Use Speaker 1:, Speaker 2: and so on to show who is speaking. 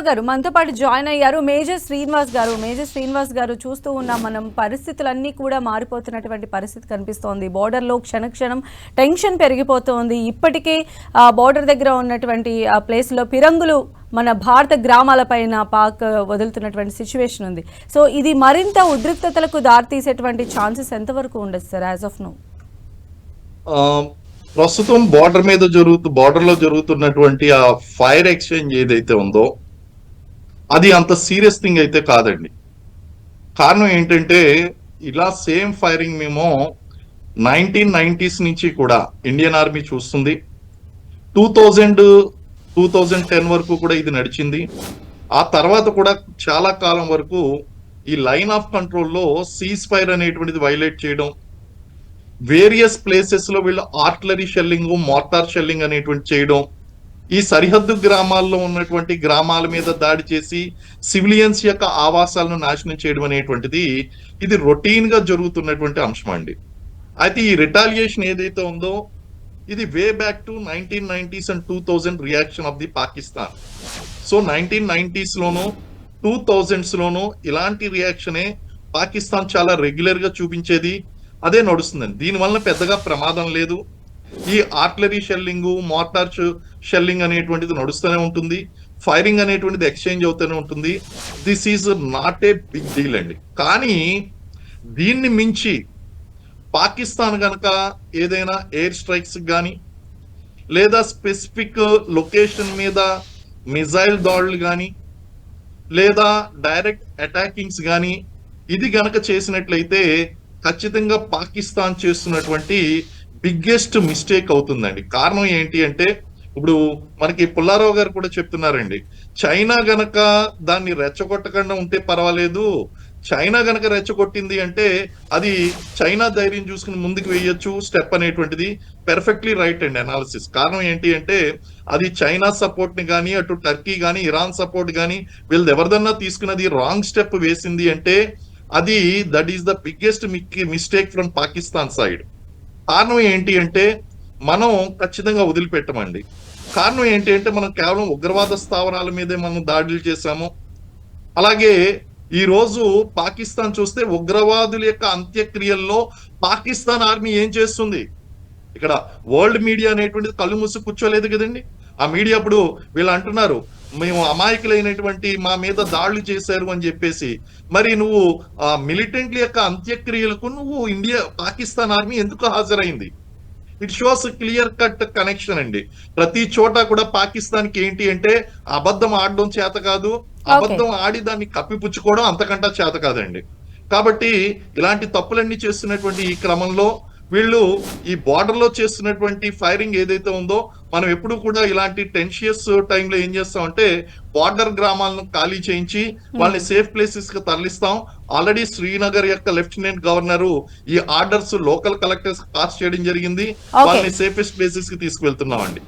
Speaker 1: పుల్లారావు గారు మనతో పాటు జాయిన్ అయ్యారు. మేజర్ శ్రీనివాస్ గారు మేజర్ శ్రీనివాస్ గారు చూస్తూ ఉన్నాం మనం పరిస్థితులన్నీ కూడా మారిపోతున్నటువంటి పరిస్థితి కనిపిస్తోంది. బోర్డర్లో క్షణక్షణం టెన్షన్ పెరిగిపోతోంది. ఇప్పటికే బోర్డర్ దగ్గర ఉన్నటువంటి ఆ ప్లేస్లో పిరంగులు మన భారత గ్రామాలపైన పాక్ వదులుతున్నటువంటి సిచ్యువేషన్ ఉంది. సో ఇది మరింత ఉద్రిక్తతలకు దారితీసేటువంటి ఛాన్సెస్ ఎంతవరకు ఉండదు సార్ యాజ్ ఆఫ్ నో
Speaker 2: ప్రస్తుతం బార్డర్ మీద జరుగుతూ బార్డర్లో జరుగుతున్నటువంటి ఆ ఫైర్ ఎక్స్చేంజ్ ఏదైతే ఉందో అది అంత సీరియస్ థింగ్ అయితే కాదండి. కారణం ఏంటంటే ఇలా సేమ్ ఫైరింగ్ మేము నైన్టీన్ నైన్టీస్ నుంచి కూడా ఇండియన్ ఆర్మీ చూస్తుంది. Two thousand two thousand ten వరకు కూడా ఇది నడిచింది. ఆ తర్వాత కూడా చాలా కాలం వరకు ఈ లైన్ ఆఫ్ కంట్రోల్లో సీజ్ ఫైర్ అనేటువంటిది వైలేట్ చేయడం వేరియస్ ప్లేసెస్లో వీళ్ళు ఆర్టిలరీ షెల్లింగ్ మోటార్ షెల్లింగ్ అనేటువంటి చేయడం ఈ సరిహద్దు గ్రామాల్లో ఉన్నటువంటి గ్రామాల మీద దాడి చేసి సివిలియన్స్ యొక్క ఆవాసాలను నాశనం చేయడం అనేటువంటిది ఇది రొటీన్గా జరుగుతున్నటువంటి అంశం అండి. అయితే ఈ రిటాలియేషన్ ఏదైతే ఉందో ఇది way back to nineteen nineties and two thousand reaction of the Pakistan. So nineteen nineties loan two thousands లోను ఇలాంటి రియాక్షనే పాకిస్తాన్ చాలా రెగ్యులర్గా చూపించేది. అదే నడుస్తుందండి. దీనివల్ల పెద్దగా ప్రమాదం లేదు. ఈ ఆర్టిలరీ షెల్లింగ్ మోటార్ షెల్లింగ్ అనేటువంటిది నడుస్తూనే ఉంటుంది. ఫైరింగ్ అనేటువంటిది ఎక్స్చేంజ్ అవుతూనే ఉంటుంది. This is not a big deal అండి. కానీ దీన్ని మించి పాకిస్తాన్ కనుక ఏదైనా ఎయిర్ స్ట్రైక్స్ కానీ లేదా స్పెసిఫిక్ లొకేషన్ మీద మిజైల్ దాడులు కానీ లేదా డైరెక్ట్ అటాకింగ్స్ కానీ ఇది గనక చేసినట్లయితే ఖచ్చితంగా పాకిస్తాన్ చేస్తున్నటువంటి బిగ్గెస్ట్ మిస్టేక్ అవుతుందండి. కారణం ఏంటి అంటే ఇప్పుడు మనకి పుల్లారావు గారు కూడా చెప్తున్నారండి. చైనా గనక దాన్ని రెచ్చగొట్టకుండా ఉంటే పర్వాలేదు. చైనా గనక రెచ్చగొట్టింది అంటే అది చైనా ధైర్యం చూసుకుని ముందుకు వేయొచ్చు స్టెప్ అనేటువంటిది పెర్ఫెక్ట్లీ రైట్ అండి అనాలిసిస్ కారణం ఏంటి అంటే అది చైనా సపోర్ట్ని కానీ అటు టర్కీ కానీ ఇరాన్ సపోర్ట్ కానీ వీళ్ళది ఎవరిదన్నా తీసుకున్నది రాంగ్ స్టెప్ వేసింది అంటే అది that is the biggest mistake from Pakistan side కారణం ఏంటి అంటే మనం ఖచ్చితంగా వదిలిపెట్టమండి. కారణం ఏంటి అంటే మనం కేవలం ఉగ్రవాద స్థావరాల మీదే మనం దాడులు చేశాము. అలాగే ఈ రోజు పాకిస్తాన్ చూస్తే ఉగ్రవాదుల యొక్క అంత్యక్రియల్లో పాకిస్తాన్ ఆర్మీ ఏం చేస్తుంది? ఇక్కడ వరల్డ్ మీడియా అనేటువంటిది కళ్ళు మూసి కూర్చోలేదు కదండి. ఆ మీడియా అప్పుడు వీళ్ళు అంటున్నారు మేము అమాయకులైనటువంటి మా మీద దాడులు చేశారు అని చెప్పేసి మరి నువ్వు ఆ మిలిటెంట్ల యొక్క అంత్యక్రియలకు నువ్వు ఇండియా పాకిస్తాన్ ఆర్మీ ఎందుకు హాజరైంది? It shows clear cut connection అండి. ప్రతి చోట కూడా పాకిస్తాన్కి ఏంటి అంటే అబద్ధం ఆడడం చేత కాదు అబద్ధం ఆడి దాన్ని కప్పిపుచ్చుకోవడం అంతకంటా చేత కాదండి. కాబట్టి ఇలాంటి తప్పులన్నీ చేస్తున్నటువంటి ఈ క్రమంలో వీళ్ళు ఈ బార్డర్లో చేస్తున్నటువంటి ఫైరింగ్ ఏదైతే ఉందో మనం ఎప్పుడు కూడా ఇలాంటి టెన్షియస్ టైంలో ఏం చేస్తామంటే బార్డర్ గ్రామాలను ఖాళీ చేయించి వాళ్ళని సేఫ్ ప్లేసెస్కి తరలిస్తాం. ఆల్రెడీ శ్రీనగర్ యొక్క లెఫ్టినెంట్ గవర్నర్ ఈ ఆర్డర్స్ లోకల్ కలెక్టర్స్ పాస్ చేయడం జరిగింది. వాళ్ళని సేఫెస్ట్ ప్లేసెస్కి తీసుకువెళ్తున్నాం అండి